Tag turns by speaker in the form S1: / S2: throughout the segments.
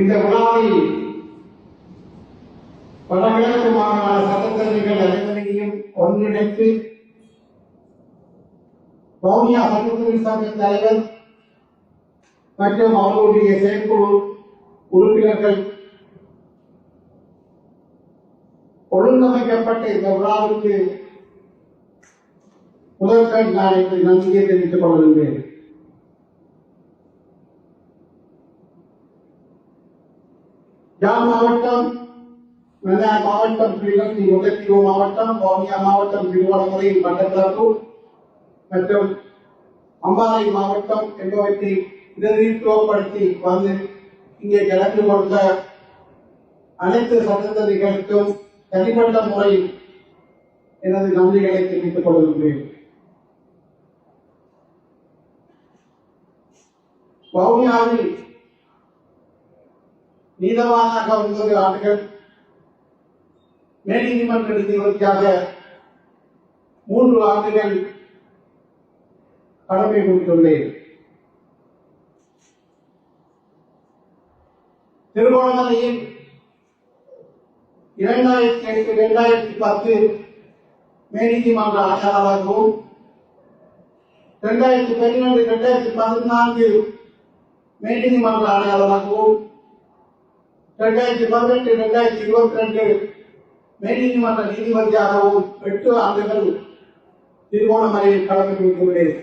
S1: இந்த விழாவில் வடகிழக்கு மாகாண சட்டத்தரணிகள் அனைவரையும் ஒன்றிணைத்து வவுனியா சட்டத்துறை சபை தலைவர் மற்றும் அவர்களுடைய செயற்குழு உறுப்பினர்கள் ஒழுங்கமைக்கப்பட்ட இந்த விழாவுக்கு முதற்கண் நான் இன்று நன்றியை தெரிவித்துக் கொள்கின்றேன். யாழ் மாவட்டம்? மன்னார் மாவட்டம் கிழக்கு முல்லைத்தீவு மாவட்டம் வவுனியா மாவட்டம் திருவண்ணாமலை மட்டக்களப்பு மற்றும் அம்பாறை மாவட்டம் என்பவற்றை பிரதிநிதித்துவப்படுத்தி வந்து இங்கே கலந்து கொண்ட அனைத்து சட்டத்தரிகளுக்கும் தனிப்பட்ட முறையில் எனது நன்றிகளை தெரிவித்துக் கொள்கின்றேன். வவுனியாவில் நீதவானாக ஒன்பது ஆண்டுகள் மேல்நீதிமன்ற நீதிபதியாக மூன்று ஆண்டுகள் கடமை முடித்துள்ளேன் திருகோணமலையில் இரண்டாயிரத்தி எட்டு இரண்டாயிரத்தி பத்து மேல்நீதிமன்ற ஆணையாளராகவும் இரண்டாயிரத்தி பன்னிரண்டு இரண்டாயிரத்தி பதினான்கு மேல்நீதிமன்ற ஆணையாளராகவும் ரெண்டாயிரத்தி பதினெட்டு ரெண்டாயிரத்தி இருபத்தி ரெண்டு மேல்நீதிமன்ற நீதிபதியாகவும் எட்டு ஆண்டுகள் திருகோணமலையில் கடமை கொண்டுள்ளேன்.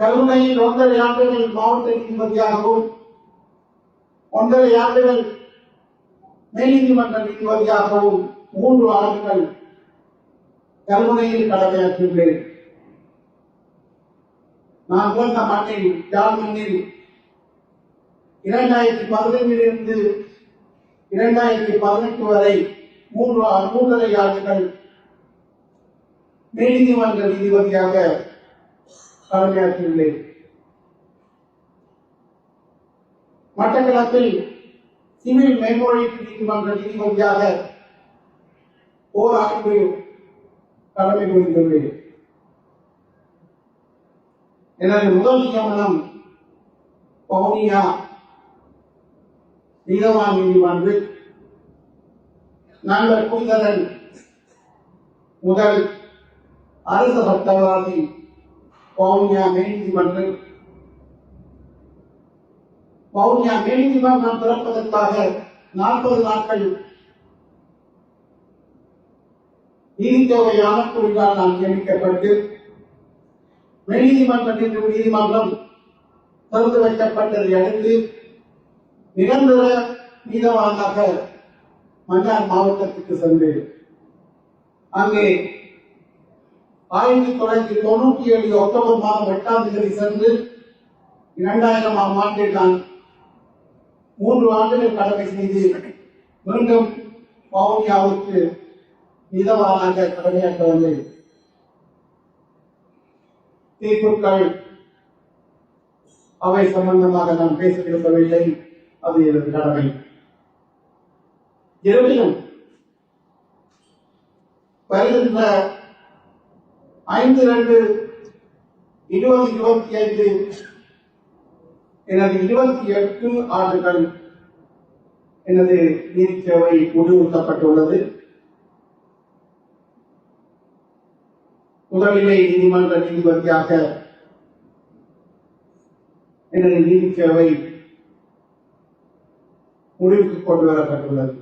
S1: கருணையில் ஒன்றரை ஆண்டுகள் மாவட்ட நீதிபதியாகவும் ஒன்றரை ஆண்டுகள் மேல்நீதிமன்ற நீதிபதியாகவும் மூன்று ஆண்டுகள் கருணையில் கடமையாற்றியுள்ளேன் நான் பிறந்த மண்ணில் யாழ் மண்ணில் இரண்டாயிரத்தி பதினைந்திலிருந்து இரண்டாயிரத்தி பதினெட்டு வரை மூன்று மூன்றரை ஆண்டுகள் மேல்நீதிமன்ற நீதிபதியாக கடமையாற்றியுள்ளேன் மட்டக்களப்பில் சிவில் மேல்முறையீட்டு நீதிமன்ற நீதிபதியாக ஓராண்டு கடமை புரிந்துள்ளேன். எனது முதல் நியமனம் பவுனியா நீதவான் வந்து நண்பர் குந்தரன் முதல் அரசு சட்டவாதி வவுனியா மேல்நீதிமன்றம் வவுனியா மேல்நீதிமன்றம் திறப்பதற்காக நாற்பது நாட்கள் நீதித்தேவை ஆணைக்குழுவால் நான் நியமிக்கப்பட்டு மேநீதிமன்றத்தின் நீதிமன்றம் திறந்து வைக்கப்பட்டதை அடுத்து நிரந்தர நீதவானாக மன்னார் மாவட்டத்துக்கு சென்று அங்கே ஆயிரத்தி தொள்ளாயிரத்தி தொண்ணூற்றி ஏழு அக்டோபர் மாதம் எட்டாம் தேதி சென்று இரண்டாயிரமாம் ஆண்டில் நான் மூன்று ஆண்டுகள் கடமை செய்து மீண்டும் வவுனியாவுக்கு நிதவானாக கடமையாற்ற வந்தேன். தீர்ப்புக்கள் அவை சம்பந்தமாக நான் பேச விரும்பவில்லை அது எனது கடமை. இருப்பினும் வருகின்ற ஐந்து ரெண்டு இருபது இருபத்தி ஐந்து எனது இருபத்தி எட்டு ஆண்டுகள் எனது நீதி சேவை முடிவுறுத்தப்பட்டுள்ளது முதலிலே நீதிமன்ற நீதிபதியாக எனது நீதி சேவை முடிவுக்கு கொண்டு வரப்பட்டுள்ளது.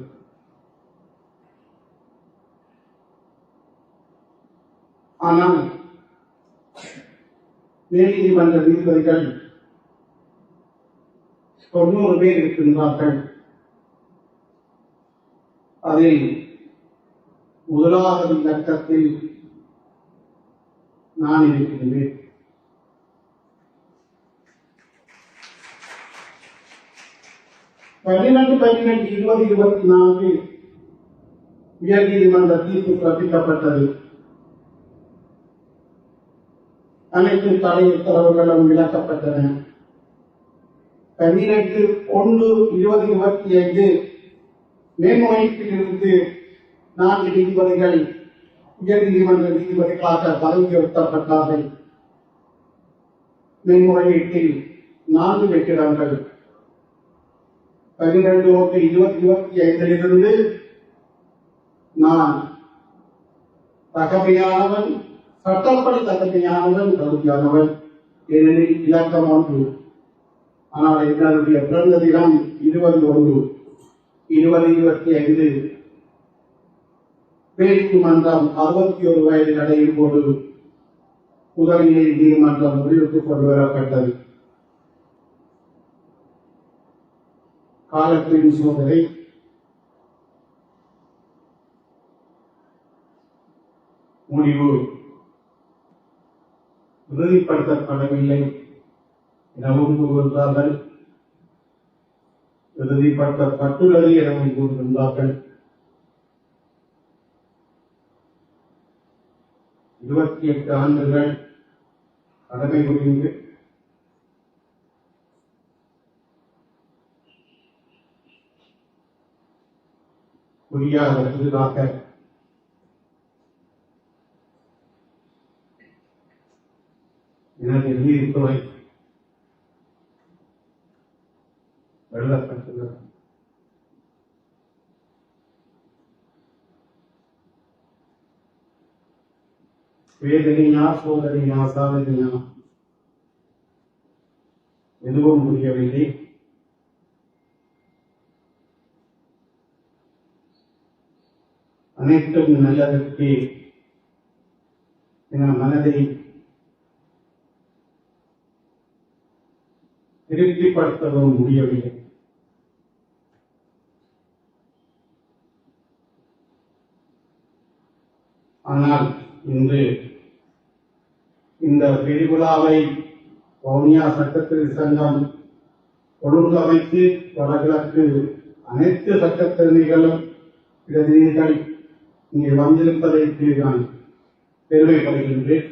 S1: ஆனால் நீதிமன்ற நீதிபதிகள் தொண்ணூறு பேர் இருக்கின்றார்கள். அதில் முதலாவது இலக்கத்தில் நான் இருக்கின்றேன். பதினெட்டு பதினெட்டு இருபது இருபத்தி நான்கு உயர்நீதிமன்ற தீர்ப்பு பிறப்பிக்கப்பட்டது அனைத்து தடை உத்தரவுகளும் விளக்கப்பட்டன பதினெட்டு ஒன்று இருபது இருபத்தி ஐந்து மேன்முறையீட்டிலிருந்து நான்கு நீதிபதிகள் உயர்நீதிமன்ற நீதிபதிகளாக பதவி உயர்த்தப்பட்டார்கள் மேன்முறையீட்டில் நான்கு வெற்றிடங்கள் பன்னிரண்டு ஓகே இருபத்தி இருபத்தி ஐந்திலிருந்து நான் தகமையானவன் சட்டப்படி தகமையானவன் தகுதியானவன் ஏனெனில் இலக்கம் ஒன்று ஆனால் என்னுடைய பிறந்த தினம் இருபது ஒன்று இருபது இருபத்தி ஐந்து பேச்சு மன்றம் அறுபத்தி ஒரு வயதில் அடையும் போது உதவியை நீதிமன்றம் முடிவுக்கு கொண்டு வரப்பட்டது காலத்தின் சோதனை முடிவு உறுதிப்படுத்தப்படவில்லை எனவும் கூறுகின்றார்கள். உறுதிப்படுத்தப்பட்டுள்ளது எனவும் கூறுகின்றார்கள். இருபத்தி எட்டு ஆண்டுகள் கடமை புரிந்து புரியாததாக எனது நீதித்துறை எழுதப்பட்டுள்ளது வேதனையா சோதனையா சாதனையா? எதுவும் முடியவில்லை. அனைத்தும் நல்லதற்கு என மனதை திருப்திப்படுத்தவும் முடியவில்லை. ஆனால் இன்று இந்த பெருவிழாவை வவுனியா சட்டத்திரு சங்கம் ஒழுங்கமைத்து வடகிழக்கு அனைத்து சட்டத்திறனிகளும் பிரதிநிதிகள் இங்கே வந்திருப்பதற்கு நான் பெருமைப்படுகின்றேன்.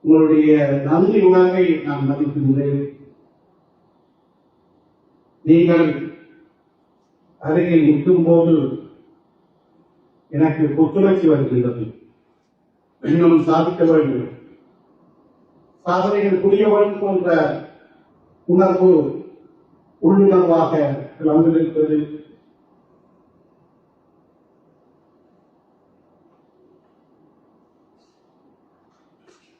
S1: உங்களுடைய நன்றி உணர்வை நான் மதிக்கின்றேன். நீங்கள் அருகில் நிற்கும் போது எனக்கு புத்துணர்ச்சி வருகின்றது. இன்னும் சாதிக்க வேண்டும். சாதனைகள் புரியவன் போன்ற உணர்வு உள்ளுணர்வாக வந்திருக்கிறது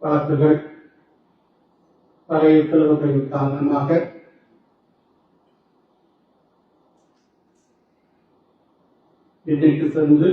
S1: வழக்குகள் பழைய உத்தரவுகள் காரணமாக இன்னைக்கு சென்று